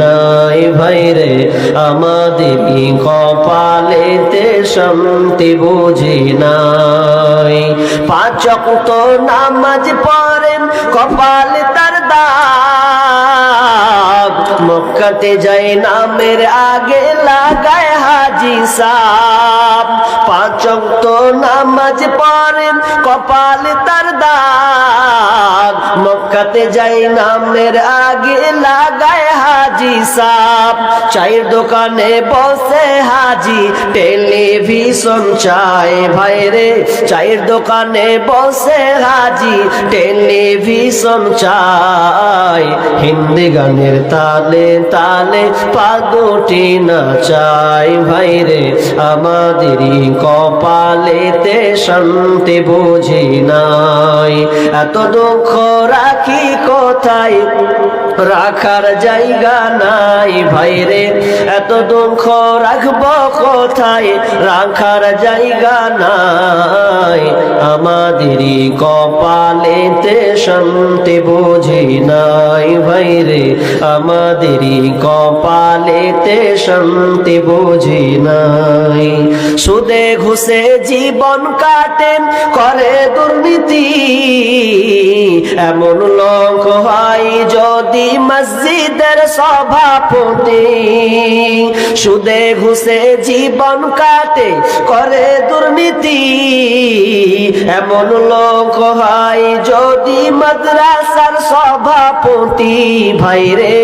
নাই ভাইরে আমাদের কপালেতে শান্তি বুঝি নাই। পাচক তো নামাজ পড়েন, কপালে তার দাগ। মক্কাতে যাই নামের আগে লাগায় হাজি সাপ। পাচক তো নামাজ পড়েন, কপালে তার দাগ। মক্কাতে যাই, নামের আগে লাগায় হাজি সাপ। চায়ের দোকানে বসে হাজি, টেলিভিশন চায় ভাইরে চায়ের দোকানে বসে হাজি, টেলিভিশন চায় হিন্দি গানের তালে তালে পাগটি না চাই ভাইরে আমাদেরই কপালেতে শান্তি বুঝি নাই। এত দুঃখ রাখি কোথায়? রাখার জায়গা নাই ভাইরে, এত দুঃখ কোথায়? রাখার জায়গা নাই, আমাদেরই কপালেতে শান্তি বুঝি নাই ভাইরে, আমাদেরই কপালেতে শান্তি বুঝি নাই। সুদে ঘুষে জীবন কাটেন, করে দুর্নীতি এমন লোক হয় যদি মসজিদের সভাপতি। সুদে ঘুষে জীবন কাটে, করে দুর্নীতি। এমন লোক হয় যদি মাদ্রাসার সভাপতি। ভাইরে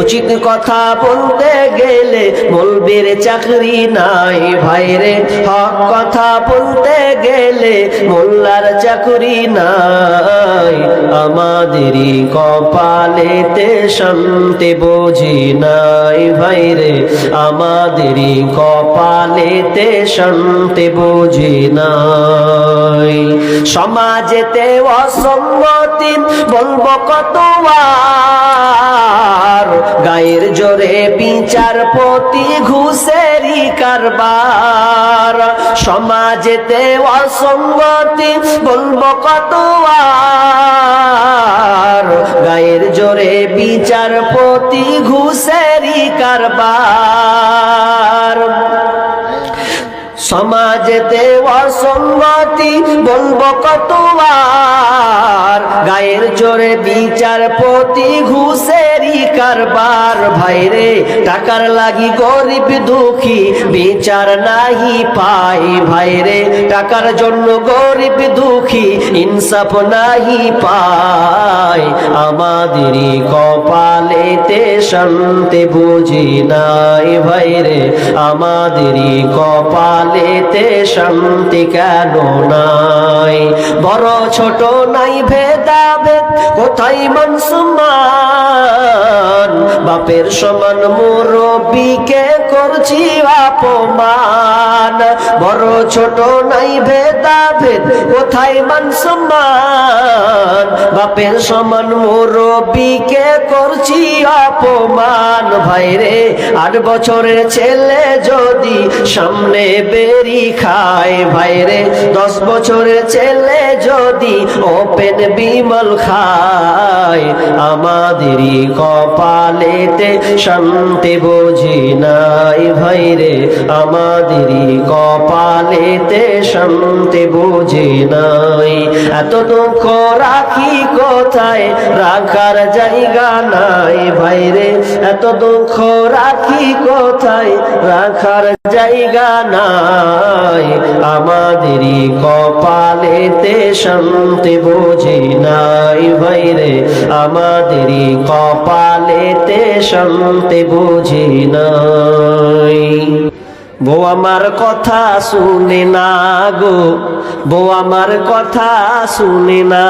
উচিত কথা বলতে গেলে বলবির চাকরি নাই। ভাইরে হক কথা বলতে গেলে মোল্লার চাকরি নাই। আমাদেরই কপালেতে শান্তি বুঝি নাই ভাই ভাইরে আমাদেরই কপালেতে শান্তি বুঝি নাই। সমাজেতে অসম্মতি বলব কত আর গায়ের জোরে বিচারপতি ঘুষেরি কারবার। সমাজেতে অসঙ্গতি বলব কত গায়ের জোরে বিচারপতি ঘুষেরি কারবার। সমাজেতে অসঙ্গতি বলব কত আর গায়ের জোরে বিচারপতি ঘুষেরি কারবার, ভাইরে, টাকার লাগি গরিব দুঃখী, বিচার নাহি পাই, ভাইরে, টাকার জন্য গরিব দুঃখী, ইনসাফ নাহি পাই আমাদেরই কপালেতে শান্তি বুঝি নাই, ভাইরে আমাদেরই কপালেতে শান্তি কেন নাই? বড় ছোট নাই ভেদাভেদ, কোথায় মান সম্মান বাপের সমান মুরব্বীকে করছি অপমান। বড় ছোট নাই ভেদাভেদ, কোথায় মান সম্মান? বাপের সমান মুরব্বীকে করছি অপমান। ভাইরে, আট বছরের ছেলে যদি সামনে বেরি খায়, ভাইরে, দশ বছরের ছেলে যদি ওপেন বিমল খায়, আমাদেরই কপালেতে শান্তি বুঝি নাই ভাইরে আমাদেরই কপালেতে শান্তি বুঝি নাই। এত দুঃখ রাখি কোথায়, রাখার জায়গা নাই ভাইরে এত দুঃখ রাখি কোথায়, রাখার জায়গা নাই। আমাদেরই কপালেতে শান্তি বুঝি নাই ভাই ভাইরে আমাদেরই কপালেতে শান্তি বুঝি নাই। বউ আমার কথা শুনে না গো। বউ আমার কথা শুনে না।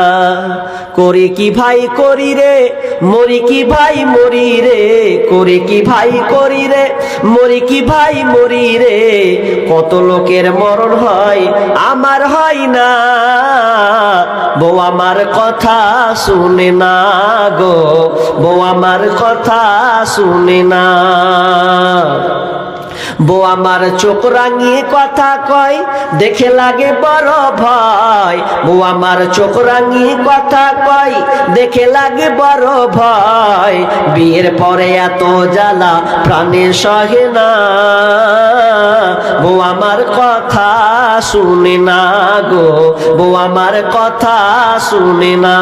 করি কি ভাই করি রে? মরি কি ভাই মরি রে? করি কি ভাই করি রে? মরি কি ভাই মরি রে? কত লোকের মরণ হয়, আমার হয় না। বউ আমার কথা শুনে না গো। বউ আমার কথা শুনে না। বউ আমার চোখ রাঙিয়ে কথা কয়, দেখে লাগে বড় ভয়। বউ আমার চোখ রাঙিয়ে কথা কয়, দেখে লাগে বড় ভয়। বিয়ের পরে এত জ্বালা, প্রাণে সহে না। বউ আমার কথা শুনে না গো, বউ আমার কথা শুনে না।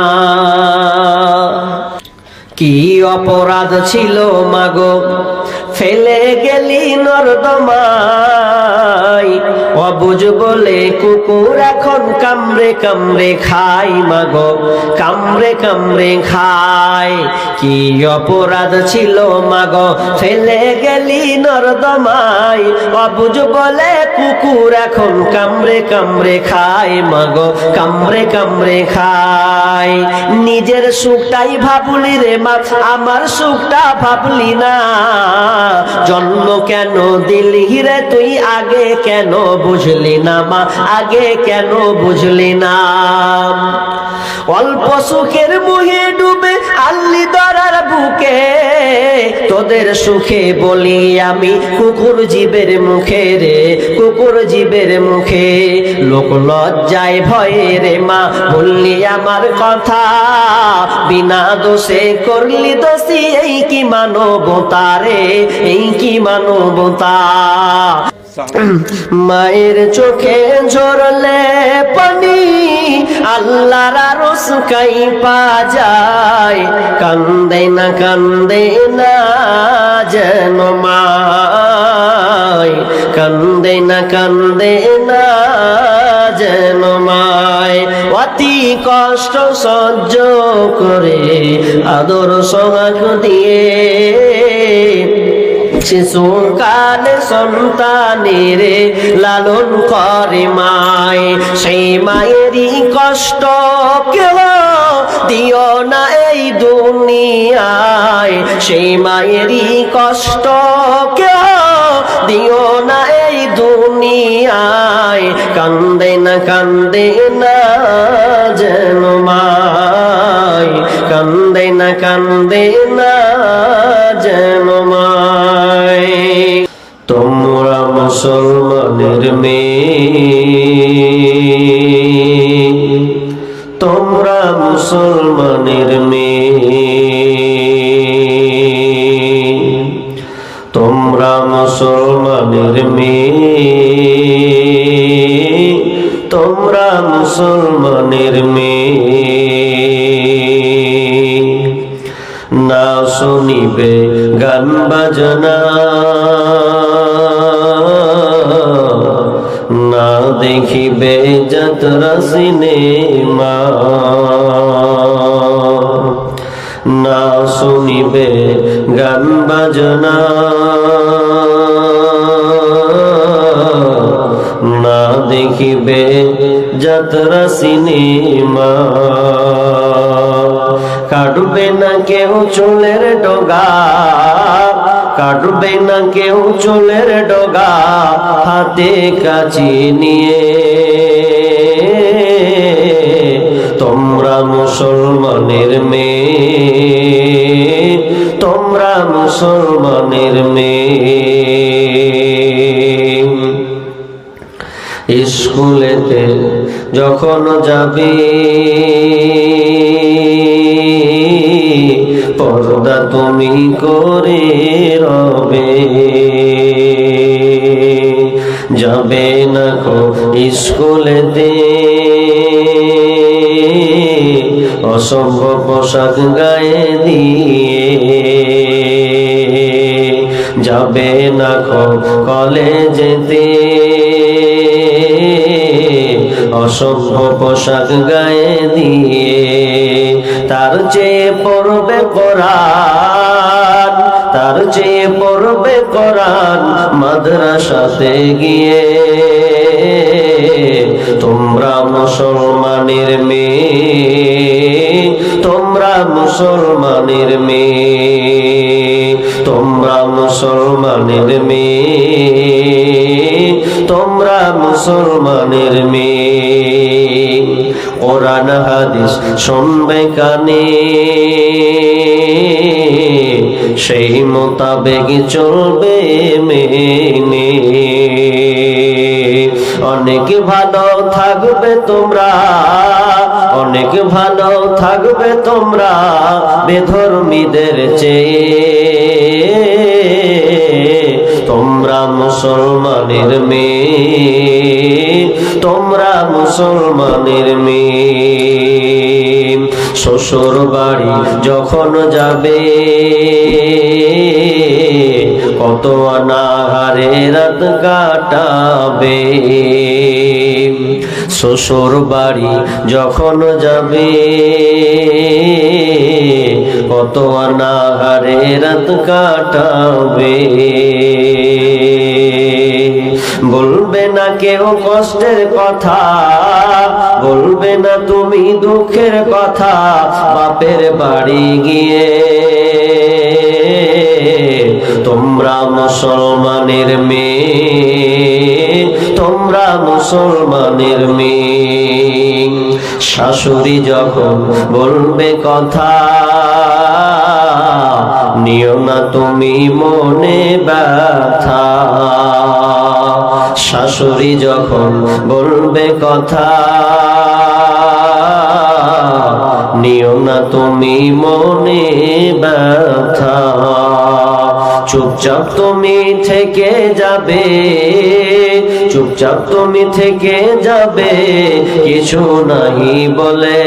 কি অপরাধ ছিল মাগো? ফেলে গেলি নর্দমাই অবুজ বলে কুকুর এখন কামড়ে কামড়ে খাই মাগো, কামড়ে কামড়ে খাই কি অপরাধ ছিল মাগো, ফেলে গেলি নর্দমাই অবুজ বলে কুকুর এখন কামড়ে কামড়ে খাই মাগো, কামড়ে কামড়ে খাই নিজের সুখটাই ভাবলি রে মা, আমার সুখটা ভাবলি না। জন্ম কেন দিলি রে তুই? আগে কেন বুঝলি না মা? আগে কেন বুঝলি না? অল্প সুখের মুহে ডুবে আল্লি দরার বুকে তোদের সুখে বলি আমি, কুকুর জীবের মুখে রে, কুকুর জীবের মুখে। লোক লজ্জায় ভয়ে রে মা, বললি আমার কথা। বিনা দোষে করলি দোষী, এই কি মানবতা রে, এই কি মানবতা? মায়ের চোখে ঝরলে পানি, আল্লাহর আরস পা যায় কান্দে না কান্দে না যেন মায়। কান্দে না কান্দে না যেন মায়। অতি কষ্ট সহ্য করে আদর সহাগ দিয়ে শিশুকাল সন্তানের লালন করে মায়। সেই মায়েরই কষ্ট কেহ দিও না এই দুনিয়ায়। সেই মায়েরই কষ্ট কেহ দিও না এই দুনিয়ায়। কান্দে না কান্দে না যেন মায়। কান্দে না কান্দে না যেন তোমরা মুসলমানের মেয়ে। তোমরা মুসলমানের মেয়ে। তোমরা মুসলমানের মেয়ে। তোমরা মুসলমানের মেয়ে। না শুনিবে গান বাজনা। না দেখিবে যাত্রা সিনেমা। না শুনিবে গান বাজনা। না দেখিবে যাত্রা সিনেমা। কাটবে না কেউ চুলের ডগা কাটবে না কেউ চুলের ডগা, হাতে কাছি নিয়ে। তোমরা মুসলমানের মেয়ে, তোমরা মুসলমানের মেয়ে। স্কুলেতে যখন যাবি, পর্দা তুমি করে রবে। যাবে না খো স্কুলেতে, অসম্ভব পোশাক গায়ে দিয়ে। যাবে না খো কলেজেতে অসভ্য পোশাক গায়ে দিয়ে। তার চেয়ে পড়বে কোরআন, তার চেয়ে পড়বে কোরআন মাদ্রাসাতে গিয়ে। তোমরা মুসলমানের মেয়ে, তোমরা মুসলমানের মেয়ে, তোমরা মুসলমানের মেয়ে। মুসলমানের মেয়ে। কোরআন, হাদিস শুনবে কানে। সেই মোতাবেক চলবে মেনে। অনেক ভালো থাকবে তোমরা, অনেক ভালো থাকবে তোমরা বেধর্মীদের চেয়ে। তোমরা মুসলমানের মেয়ে তোমরা মুসলমানের মেয়ে। শ্বশুর বাড়ি যখন যাবে কত অনাহারে রাত কাটাবে। শ্বশুর বাড়ি যখন যাবে, কত অনাহারে রাত কাটাবে। বলবে না কেউ কষ্টের কথা, বলবে না তুমি দুঃখের কথা, বাপের বাড়ি গিয়ে তোমরা মুসলমানের মেয়ে। তোমরা মুসলমানের মেয়ে শাশুড়ি যখন বলবে কথা, নিও না তুমি মনে ব্যথা। শাশুড়ি যখন বলবে কথা, নিও না তুমি মনে ব্যথা। চুপচাপ তুমি থেকে যাবে, চুপচাপ তুমি থেকে যাবে, কিছু নাহি বলে।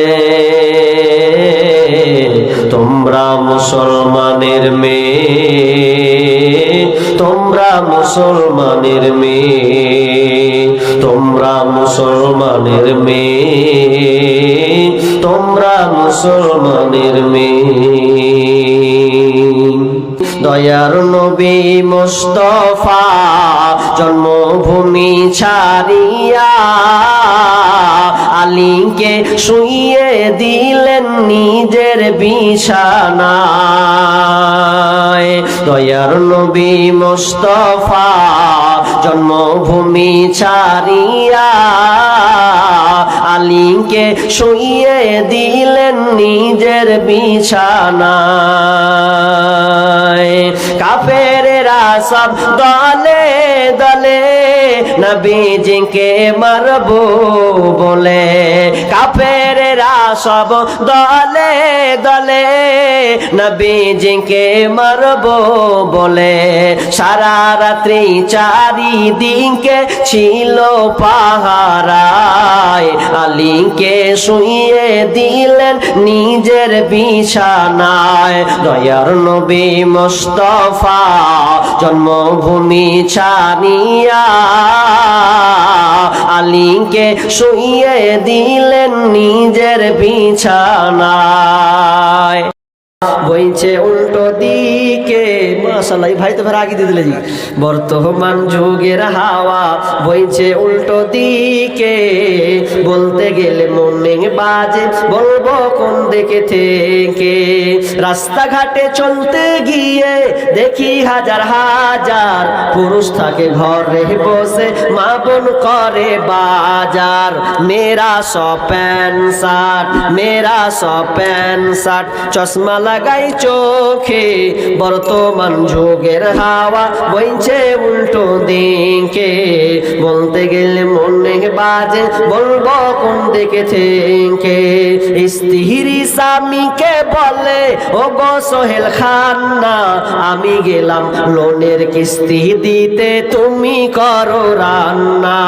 তোমরা মুসলমানের মেয়ে, তোমরা মুসলমানের মেয়ে, তোমরা মুসলমানের মেয়ে, তোমরা মুসলমানের মেয়ে। দয়ার নবী মুস্তফা জন্মভূমি ছাড়িয়া আলীকে শুইয়ে দিলেন নিজের বিছানায়। দয়ার নবী মুস্তফা জন্মভূমি ছাড়িয়া আলীকে শুইয়ে দিলেন নিজের কাফেরেরা সব দলে দলে নবীজিকে মারবো বলে। কাফেরেরা সব দলে দলে নবীজিকে মারবো বলে। সারা রাত্রি চারিদিকে ছিল পাহারায়। আলীকে শুয়ে দিলেন নিজের বিছানায়। দয়ার নবী মুস্তফা জন্মভূমি ছানিয়া আলীকে শুইয়ে দিলেন নিজের বিছানায়। বইছে উল্টো দিকে মাশাল্লাহ এই ভাই তো ফের আগে দিয়ে দিলে বর্তমান যুগের হাওয়া বইছে উল্টো দিকে, বলতে গেলে মনে বাজে, বলব কোন দিকে থেকে। রাস্তাঘাটে চলতে গিয়ে দেখি হাজার হাজার পুরুষ থাকে ঘরে বসে, মা বোন করে বাজার। মেরা সো প্যান্ট শার্ট মেরা সো প্যান্ট শার্ট, চশমা লাগাই চোখে। বর্তমান যুগের হাওয়া বইছে উল্টো দিকে বলতে গেলে মনে বাজে, বলব কোন দিকে থেকে স্ত্রী স্বামীকে বলে ও গো সোহেল খান্না, আমি গেলাম লোনের কিস্তি দিতে, তুমি করো রান্না।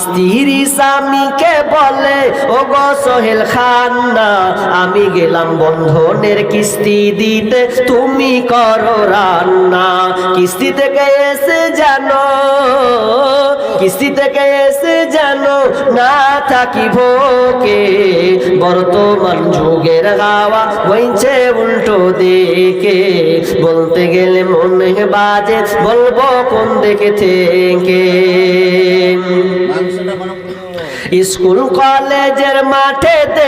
স্ত্রী স্বামীকে বলে ও গো সোহেল খান্না, আমি গেলাম বন্ধনের কিস্তি দিতে, তুমি করো রান্না। কিস্তি থেকে এসে জানো কিস্তি থেকে এসে জানো না থাকি ভোকে বর্তমান যুগের হাওয়া বইছে উল্টো দিকে। বলতে গেলে মনে বাজে বলব কোন দিকে থেকে? স্কুল কলেজের মাঠে দেখি